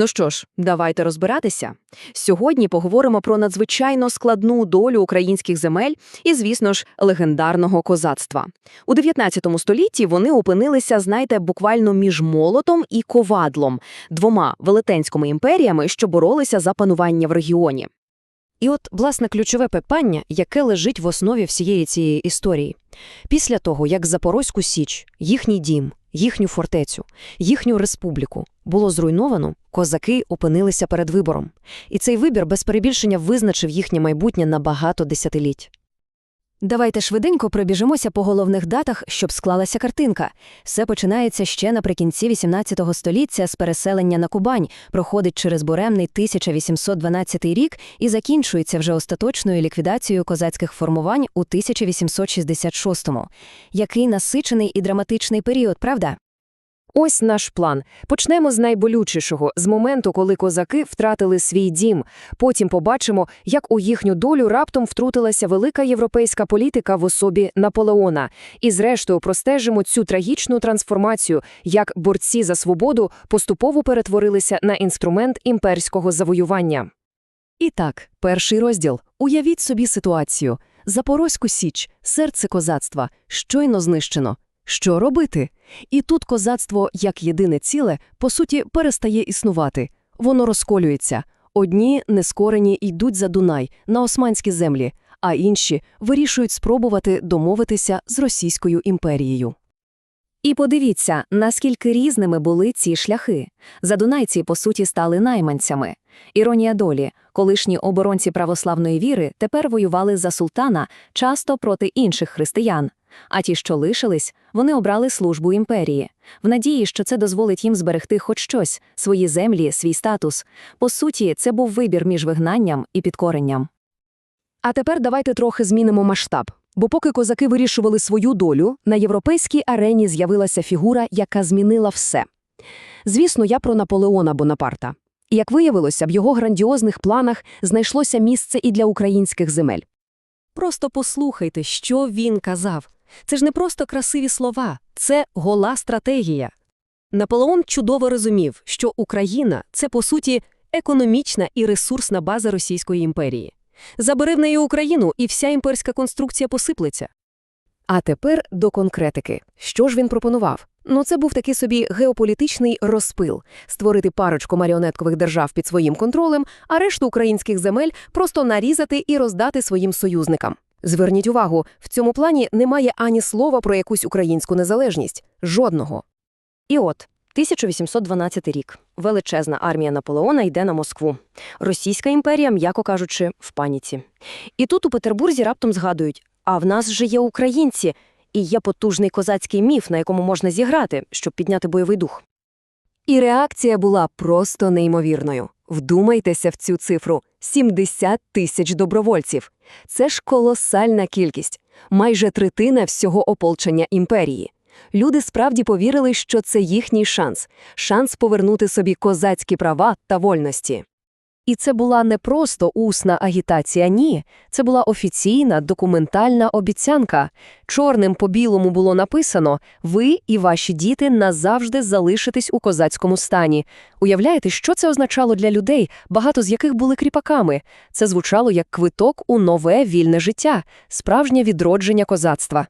Ну що ж, давайте розбиратися. Сьогодні поговоримо про надзвичайно складну долю українських земель і, звісно ж, легендарного козацтва. У 19 столітті вони опинилися, знаєте, буквально між молотом і ковадлом, двома велетенськими імперіями, що боролися за панування в регіоні. І от, власне, ключове питання, яке лежить в основі всієї цієї історії. Після того, як Запорозьку Січ, їхній дім, їхню фортецю, їхню республіку було зруйновано, козаки опинилися перед вибором. І цей вибір без перебільшення визначив їхнє майбутнє на багато десятиліть. Давайте швиденько пробіжимося по головних датах, щоб склалася картинка. Все починається ще наприкінці XVIII століття з переселення на Кубань, проходить через буремний 1812 рік і закінчується вже остаточною ліквідацією козацьких формувань у 1866-му. Який насичений і драматичний період, правда? Ось наш план. Почнемо з найболючішого, з моменту, коли козаки втратили свій дім. Потім побачимо, як у їхню долю раптом втрутилася велика європейська політика в особі Наполеона. І зрештою простежимо цю трагічну трансформацію, як борці за свободу поступово перетворилися на інструмент імперського завоювання. І так, перший розділ. Уявіть собі ситуацію. Запорозьку Січ, серце козацтва, щойно знищено. Що робити? І тут козацтво, як єдине ціле, по суті, перестає існувати. Воно розколюється. Одні, нескорені, йдуть за Дунай, на османські землі, а інші вирішують спробувати домовитися з Російською імперією. І подивіться, наскільки різними були ці шляхи. Задунайці, по суті, стали найманцями. Іронія долі, колишні оборонці православної віри тепер воювали за султана, часто проти інших християн. А ті, що лишились, вони обрали службу імперії, в надії, що це дозволить їм зберегти хоч щось, свої землі, свій статус. По суті, це був вибір між вигнанням і підкоренням. А тепер давайте трохи змінимо масштаб. Бо поки козаки вирішували свою долю, на європейській арені з'явилася фігура, яка змінила все. Звісно, я про Наполеона Бонапарта. І, як виявилося, в його грандіозних планах знайшлося місце і для українських земель. Просто послухайте, що він казав. Це ж не просто красиві слова, це гола стратегія. Наполеон чудово розумів, що Україна це, по суті, економічна і ресурсна база Російської імперії. Забери в неї Україну, і вся імперська конструкція посиплеться. А тепер до конкретики. Що ж він пропонував? Ну, це був такий собі геополітичний розпил – створити парочку маріонеткових держав під своїм контролем, а решту українських земель просто нарізати і роздати своїм союзникам. Зверніть увагу, в цьому плані немає ані слова про якусь українську незалежність. Жодного. І от, 1812 рік. Величезна армія Наполеона йде на Москву. Російська імперія, м'яко кажучи, в паніці. І тут у Петербурзі раптом згадують, а в нас же є українці, і є потужний козацький міф, на якому можна зіграти, щоб підняти бойовий дух. І реакція була просто неймовірною. Вдумайтеся в цю цифру – 70 тисяч добровольців. Це ж колосальна кількість, майже третина всього ополчення імперії. Люди справді повірили, що це їхній шанс – шанс повернути собі козацькі права та вольності. І це була не просто усна агітація, ні. Це була офіційна документальна обіцянка. Чорним по білому було написано «Ви і ваші діти назавжди залишитесь у козацькому стані». Уявляєте, що це означало для людей, багато з яких були кріпаками? Це звучало як квиток у нове вільне життя, справжнє відродження козацтва.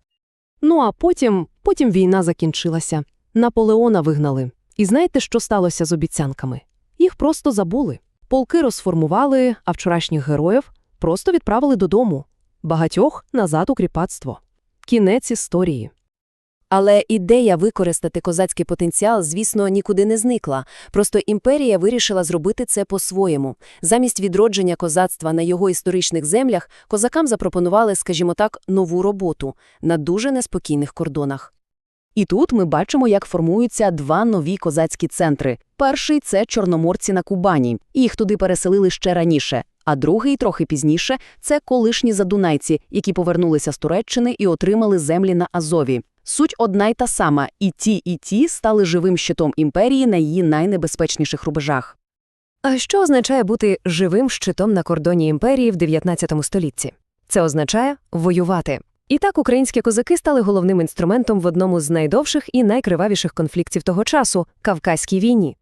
Ну а потім, потім війна закінчилася. Наполеона вигнали. І знаєте, що сталося з обіцянками? Їх просто забули. Полки розформували, а вчорашніх героїв просто відправили додому. Багатьох назад у кріпацтво. Кінець історії. Але ідея використати козацький потенціал, звісно, нікуди не зникла. Просто імперія вирішила зробити це по-своєму. Замість відродження козацтва на його історичних землях козакам запропонували, скажімо так, нову роботу на дуже неспокійних кордонах. І тут ми бачимо, як формуються два нові козацькі центри. Перший – це чорноморці на Кубані, їх туди переселили ще раніше. А другий, трохи пізніше, це колишні задунайці, які повернулися з Туреччини і отримали землі на Азові. Суть одна й та сама – і ті, і ті стали живим щитом імперії на її найнебезпечніших рубежах. А що означає бути живим щитом на кордоні імперії в 19 столітті? Це означає воювати. І так українські козаки стали головним інструментом в одному з найдовших і найкривавіших конфліктів того часу – Кавказькій війні.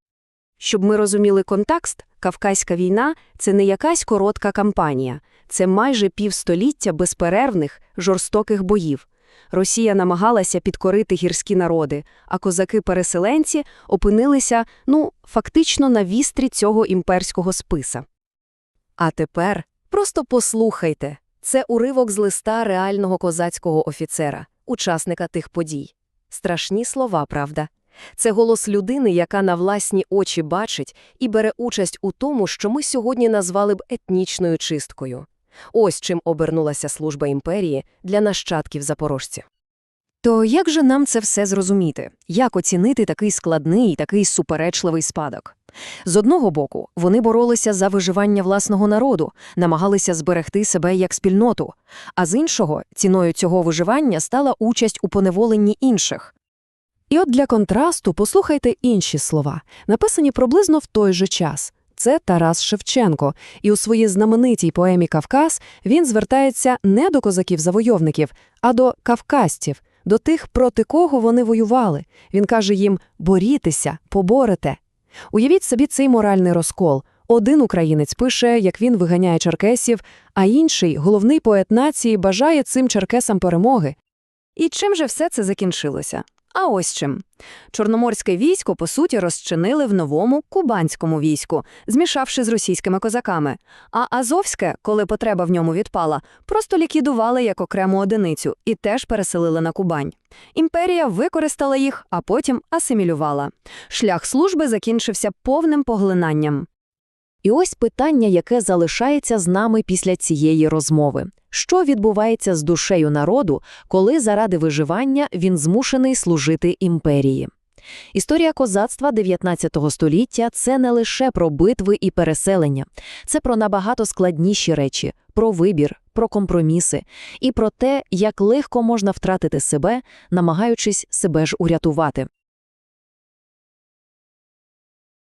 Щоб ми розуміли контекст, Кавказька війна – це не якась коротка кампанія. Це майже півстоліття безперервних, жорстоких боїв. Росія намагалася підкорити гірські народи, а козаки-переселенці опинилися, ну, фактично на вістрі цього імперського списа. А тепер просто послухайте. Це уривок з листа реального козацького офіцера, учасника тих подій. Страшні слова, правда? Це голос людини, яка на власні очі бачить і бере участь у тому, що ми сьогодні назвали б етнічною чисткою. Ось чим обернулася служба імперії для нащадків запорожців. То як же нам це все зрозуміти? Як оцінити такий складний і такий суперечливий спадок? З одного боку, вони боролися за виживання власного народу, намагалися зберегти себе як спільноту, а з іншого, ціною цього виживання стала участь у поневоленні інших. І от для контрасту послухайте інші слова, написані приблизно в той же час. Це Тарас Шевченко, і у своїй знаменитій поемі «Кавказ» він звертається не до козаків-завойовників, а до кавказців, до тих, проти кого вони воювали. Він каже їм «борітеся, поборете». Уявіть собі цей моральний розкол. Один українець пише, як він виганяє черкесів, а інший, головний поет нації, бажає цим черкесам перемоги. І чим же все це закінчилося? А ось чим. Чорноморське військо, по суті, розчинили в новому кубанському війську, змішавши з російськими козаками. А Азовське, коли потреба в ньому відпала, просто ліквідували як окрему одиницю і теж переселили на Кубань. Імперія використала їх, а потім асимілювала. Шлях служби закінчився повним поглинанням. І ось питання, яке залишається з нами після цієї розмови. Що відбувається з душею народу, коли заради виживання він змушений служити імперії? Історія козацтва 19 століття – це не лише про битви і переселення. Це про набагато складніші речі – про вибір, про компроміси і про те, як легко можна втратити себе, намагаючись себе ж урятувати.